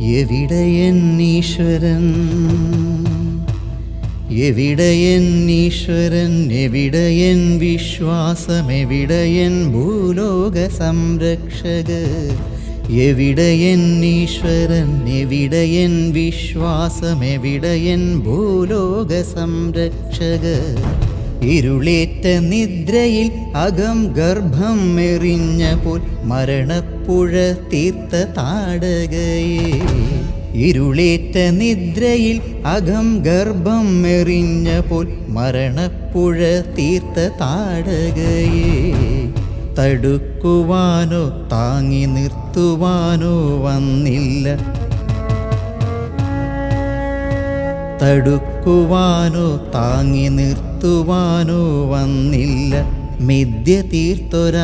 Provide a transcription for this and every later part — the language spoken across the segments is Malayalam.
എവിടെയൻ ഈശ്വരൻ? എവിടെയൻ ഈശ്വരൻ? എവിടെയൻ വിശ്വാസം? എവിടെയൻ ഭൂലോക സംരക്ഷക എവിടെയൻ ഈശ്വരൻ? എവിടെയൻ വിശ്വാസം? എവിടെയൻ ഭൂലോക സംരക്ഷക ഇരുളേറ്റ നിദ്രയിൽ അകം ഗർഭം എറിഞ്ഞ പോൽ മരണപ്പുഴ തീർത്ത താടകയെ. ഇരുളേറ്റ നിദ്രയിൽ അകം ഗർഭം എറിഞ്ഞ പോൽ മരണപ്പുഴ തീർത്ത താടകയെ. തടുക്കുവാനോ താങ്ങി നിർത്തുവാനോ വന്നില്ല തടുക്കുവാനോ താങ്ങി നിർത്തുവാനോ വന്നില്ല. മിഥ്യ തീർത്തൊരാശ്വരരാരും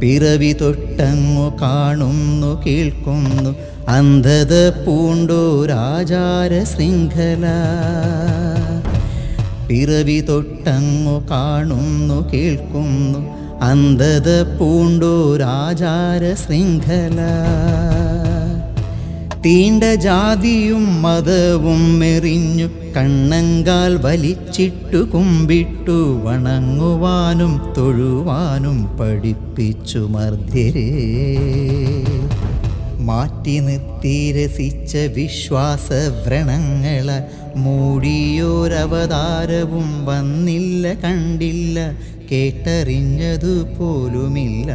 പിറവി തൊട്ടങ്ങു കാണുന്നു കേൾക്കുന്നു. അന്ധത പൂണ്ടോരാചാര ശൃംഖല. പിറവി തൊട്ടങ്ങു കാണുന്നു കേൾക്കുന്നു. അന്ധത പൂണ്ടോരാചാര ശൃംഖല. തീണ്ട ജാതിയും മതവും എറിഞ്ഞു കണ്ണങ്കാൽ വലിച്ചിട്ടു കുമ്പിട്ടു വണങ്ങുവാനും തൊഴുവാനും പഠിപ്പിച്ചു മർദ്ദരേ മാറ്റി നിർത്തി രസിച്ച വിശ്വാസ വ്രണങ്ങളാൽ മൂടിയോരവതാരവും വന്നില്ല കണ്ടില്ല കേട്ടറിഞ്ഞതു പോലുമില്ല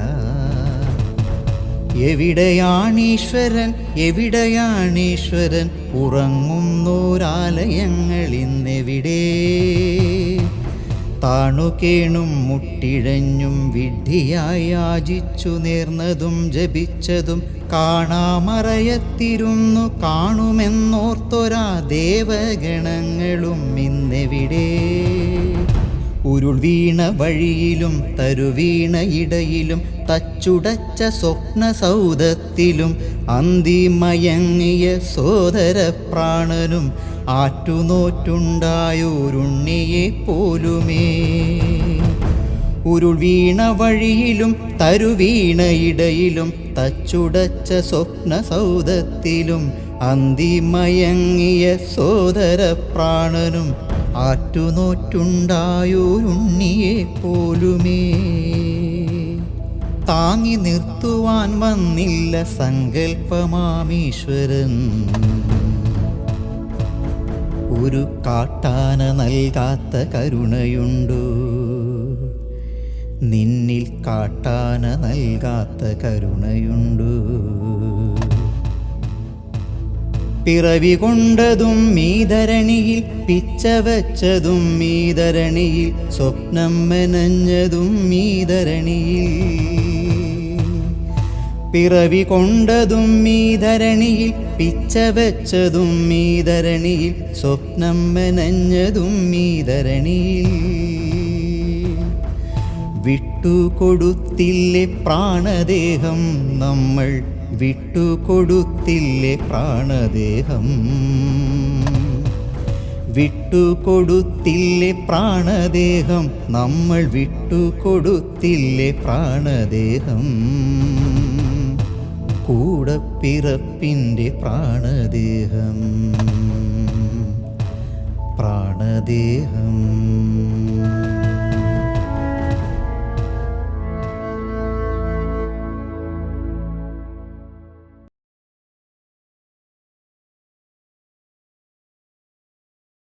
എവിടെയാണീശ്വരൻ? എവിടെയാണീശ്വരൻ? ഉറങ്ങുന്നോരാലയങ്ങളിന്നെവിടെ താണു കേണും മുട്ടിഴഞ്ഞും വിഡ്ഢിയായി യാചിച്ചു നേർന്നതും ജപിച്ചതും കാണാമറയത്തിരുന്നു കാണുമെന്നോർത്തൊരാ ദേവഗണങ്ങളും ഇന്നെവിടെ? ഉരുൾ വീണ വഴിയിലും തരുവീണ ഇടയിലും തച്ചുടച്ച സ്വപ്ന സൗധത്തിലും അന്തിമയങ്ങിയ സോദര പ്രാണനും ആറ്റുനോറ്റുണ്ടായൊരുണ്ണിയെ പോലുമേ. ഉരുൾ വീണ വഴിയിലും തരുവീണ ഇടയിലും തച്ചുടച്ച സ്വപ്ന സൗധത്തിലും അന്തിമയങ്ങിയ സോദര പ്രാണനും ആറ്റുനോറ്റുണ്ടായോരുണ്ണിയെ പോലുമേ. താങ്ങി നിർത്തുവാൻ വന്നില്ല സങ്കൽപ്പമാമീശ്വരൻ. ഒരു കാട്ടാന നൽകാത്ത കരുണയുണ്ടോ? നിന്നിൽ കാട്ടാന നൽകാത്ത കരുണയുണ്ടോ? പിറവി കൊണ്ടതും മീധരണിയിൽ പിച്ച വച്ചതും മീധരണിയിൽ സ്വപ്നം മെനഞ്ഞതും മീധരണിയിൽ പിറവി കൊണ്ടതും മീധരണിയിൽ പിച്ച വെച്ചതും മീധരണിയിൽ സ്വപ്നം മെനഞ്ഞതും മീധരണിയിൽ വിട്ടുകൊടുത്തില്ലേ പ്രാണദേഹം നമ്മൾ വിട്ടുകൊടുത്തില്ലേ പ്രാണദേഹം? വിട്ടുകൊടുത്തില്ലേ പ്രാണദേഹം? നമ്മൾ വിട്ടുകൊടുത്തില്ലേ പ്രാണദേഹം? കൂടപ്പിറപ്പിന്റെ പ്രാണദേഹം. പ്രാണദേഹം.